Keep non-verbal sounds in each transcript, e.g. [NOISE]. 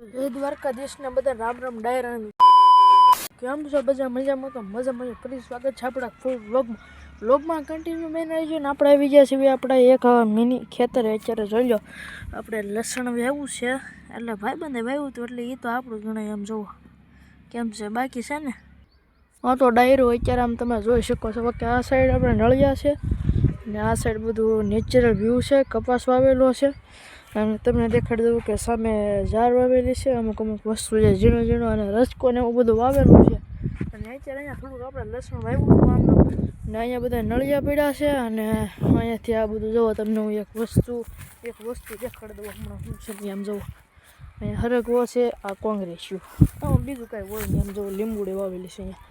જય દ્વારકાધીશના બધા રામ રામ ડાયરાની. કેમ છો બધા? મજામાં તો મજા મજા ફરી સ્વાગત છે આપણા ફૂલ વ્લોગમાં વ્લોગમાં કન્ટિન્યુ મેન આવી ગયો ને આપણે આવી ગયા છીએ. આપણે એક મિની ખેતર અત્યારે જોઈ લો. આપણે લસણ વાવ્યું છે. એટલે ભાઈ બંધે વાવ્યું હતું એટલે એ તો આપણું ગણાય એમ જોવો. કેમ છે? બાકી છે ને? હા તો ડાયરો અત્યારે આમ તમે જોઈ શકો છો. કે આ સાઈડ આપણે નળિયા છે. ને આ સાઈડ બધું નેચરલ વ્યૂ છે. કપાસ વાવેલો છે. અને તમને દેખાડી દઉં કે સામે ઝાડ વાવેલી છે, અમુક અમુક વસ્તુ છે ઝીણો ઝીણો અને રસકો ને એવું બધું વાવેલું છે. અને અત્યારે અહીંયા થોડુંક આપણે લસણ વાવ્યું હતું આમનું. ને અહીંયા બધા નળિયા પડ્યા છે અને અહીંયાથી આ બધું જુઓ તમને હું એક વસ્તુ એક વસ્તુ દેખાડી દઉં હમણાં શું છે આમ જુઓ. અહીંયા હરકવો છે, આ કોંગ્રેસ્યું. આમાં બીજું કાંઈ હોય નહીં, આમ જુઓ, લીંબુડી વાવેલી છે અહીંયા.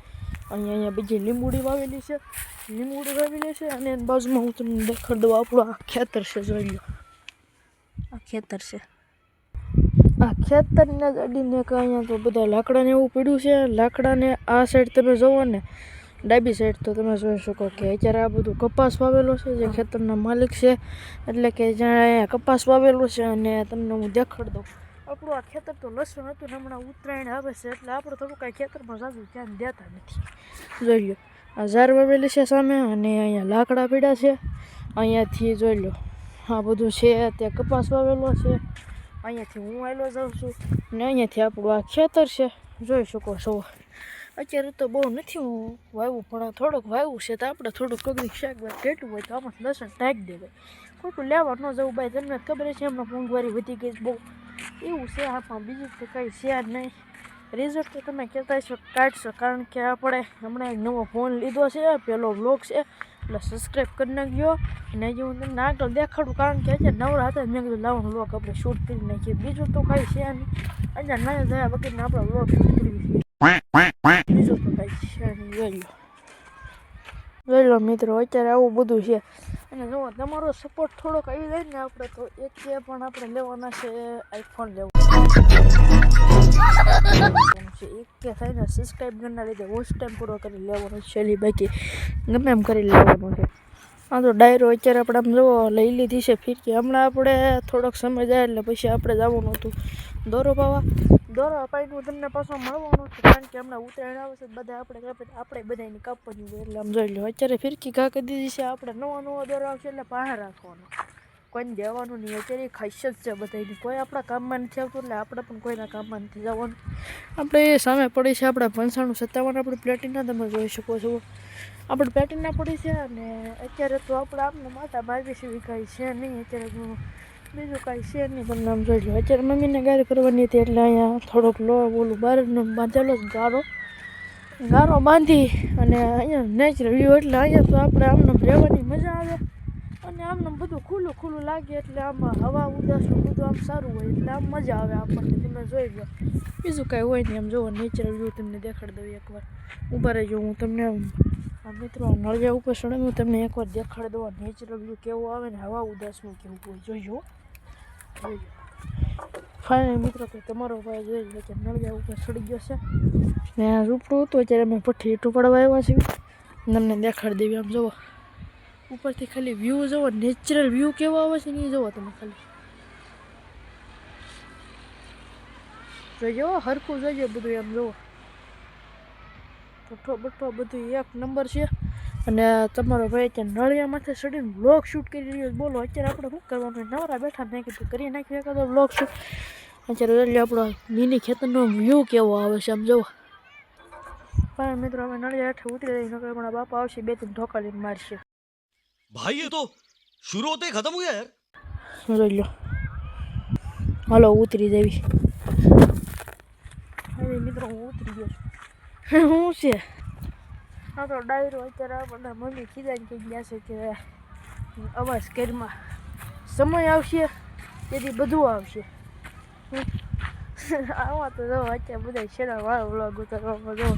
અહીંયા અહીંયા બીજી લીંબુડી વાવેલી છે, લીંબુડી વાવેલી છે અને બાજુમાં હું તમને દેખાડી દઉં આપણું આ ખેતર છે, જોઈ લો. આ ખેતર છે. આ ખેતરના અડીને કે અહીંયા તો બધા લાકડાને એવું પીડ્યું છે. લાકડાને આ સાઈડ તમે જોવો ને, ડાબી સાઈડ તો તમે જોઈ શકો કે અત્યારે આ બધું કપાસ વાવેલો છે, જે ખેતરના માલિક છે. એટલે કે જ્યાં અહીંયા કપાસ વાવેલો છે અને તમને હું દેખાડ દઉં. આપણું આ ખેતર તો લસણ હતું ને હમણાં ઉત્તરાયણ આવે છે, એટલે આપણે થોડું કાંઈ ખેતરમાં સારું ધ્યાન દેતા નથી. જોઈ લો આ ઝાર વાવેલી છે સામે અને અહીંયા લાકડા પીડા છે. અહીંયાથી જોઈ લો આ બધું છે. તે કપાસ વાવેલો છે. અહીંયાથી હું આવેલો જાઉં છું. ને અહીંયાથી આપણું આ ખેતર છે. જોઈ શકો છો. અત્યારે તો બહુ નથી હું વાવ્યું, પણ થોડુંક વાવ્યું છે તો આપણે થોડુંક કગરી શાકભાજી કેટલું હોય તો આમાં લસણ ટાંકી દેવાય. ખોટું લેવા ન જવું ભાઈ, તમને ખબર છે, હમણાં મોંઘવારી વધી ગઈ બહુ. એવું છે, આમાં બીજું તો કાંઈ છે નહીં. રિઝલ્ટ તો તમે કહેતા છો, કાઢશો, કારણ કે આપણે હમણાં એક નવો ફોન લીધો છે, પેલો વ્લોગ છે. એટલે સબસ્ક્રાઈબ કરી નાખજો. અને હજી હું તમને આગળ દેખાડું, કારણ કે અત્યારે નવરા હતા મેં કીધું લાવવાનું લોક આપણે શૂટ કરી નાખીએ. બીજું તો કાંઈ છે નહીં. અત્યારે ના થયા વગરને આપણે લોક શૂટ કરી બીજું તો કાંઈ છે નહીં. જોઈ લો. જોઈ લો મિત્રો, અત્યારે આવું બધું છે. અને જો, તમારો સપોર્ટ થોડોક આવી જાય ને આપણે, તો એક પણ આપણે લેવાના છે આઈફોન લેવો. કે થાય ને સબસ્ક્રાઈબ કરના લીધે વોચ ટાઈમ પૂરો કરી લેવાનો છેલ્લી બાકી ગમે એમ કરી લેવાનો છે. હા તો ડાયરો અત્યારે આપણે આમ જુઓ લઈ લીધી છે ફિરકી હમણાં આપણે થોડોક સમય જાય એટલે પછી આપણે જવાનું હતું. દોરો પાવા દોરો અપાઈને તમને પાછો મળવાનું છે કારણ કે હમણાં ઉત્તરાયણ આવે છે, બધા આપણે આપણે બધાની કાપવાની એટલે આમ જોઈ લો અત્યારે ફિરકી ઘા કરી દીધી છે, આપણે નવા નવા દોરો આવશે એટલે બહાર રાખવાનો. કોઈને દેવાનું નહીં. અત્યારે ખાસિયત છે બધાની કોઈ આપણા કામમાં નથી આવતું એટલે આપણે પણ કોઈના કામમાં નથી જવાનું. આપણે એ સામે પડી છે આપણા પંચાણું સત્તાવન. આપણે પ્લેટિના તમે જોઈ શકો છો. આપણે પ્લેટિના પડી છે અને અત્યારે તો આપણે આપણે માતા બાવીસ કાંઈ છે નહીં. અત્યારે હું બીજું કાંઈ છે નહીં તમને આમ જોઈ લો અત્યારે મમ્મીને ગાડી કરવાની હતી એટલે અહીંયા થોડોક લો, ઓલું બહારનો બાંધેલો જ ગારો. ગારો બાંધી અને અહીંયા નેચરલ વ્યૂ એટલે અહીંયા તો આપણે આમને રહેવાની મજા આવે. અને આમને બધું ખુલ્લું ખુલ્લું લાગે એટલે આમાં હવા ઉદાસનું બધું આમ સારું હોય એટલે આમ મજા આવે આપણને, તમે જોઈ લો. બીજું કાંઈ હોય નહીં, આમ જુઓ નેચરલ વ્યૂ તમને દેખાડી દઉં એકવાર. ઊભા રહેજો, હું તમને આ મિત્રો નળિયા ઉપર ચડે, હું તમને એકવાર દેખાડી દઉં નેચરલ વ્યૂ કેવો આવે ને હવા ઉદાસનું કેવું હોય. જોઈજો જોઈજો ફાઇનલ મિત્રો, કે તમારો ભાઈ જોઈ લો કે નળિયા ઉપર ચડી ગયો છે. ને રૂપડું હતું, અત્યારે અમે પઠ્ઠી ટુપાડવા આવ્યા છીએ. તમને દેખાડી દેવી, આમ જુઓ ઉપરથી ખાલી વ્યૂ જુઓ નેચરલ વ્યૂ કેવો આવે છે ને એ જુઓ તમે ખાલી. જોજો હરખું જોજો બધું એમ જુઓ પઠ્ઠો બઠ્ઠો બધું એક નંબર છે. અને તમારો ભાઈ ત્યાં નળિયા માથે ચડીને બ્લોગ શૂટ કરી રહ્યો બોલો, અત્યારે આપણે શું કરવાનું? નવરા બેઠા મેં કીધું કરી નાખ્યું એકાદો બ્લોગ શૂટ અત્યારે એટલે આપણો મિની ખેતરનો વ્યૂ કેવો આવે છે, આમ જુઓ પણ મિત્રો, અમે નળિયા હેઠળ ઉતરી જઈએ નકર મારા બાપા આવશે બે ત્રણ ઢોકા મારશે. भाई ये तो शुरू होते ही खत्म हो गया यार જોઈ લો હાલો ઉતરી જવી હવે મિત્રો હું ઉતરી ગયો [LAUGHS] છું શું છે હા તો ડાયરો અત્યારે આપણને મમ્મી ખીજાઈને કહી ગયા છે કે અવાજ ઘરમાં સમય આવશે તેથી બધું આવશે [LAUGHS] આવા તો જો અત્યારે બધા છેલ્લા વાળો વ્લોગ ઉતારવામાં જો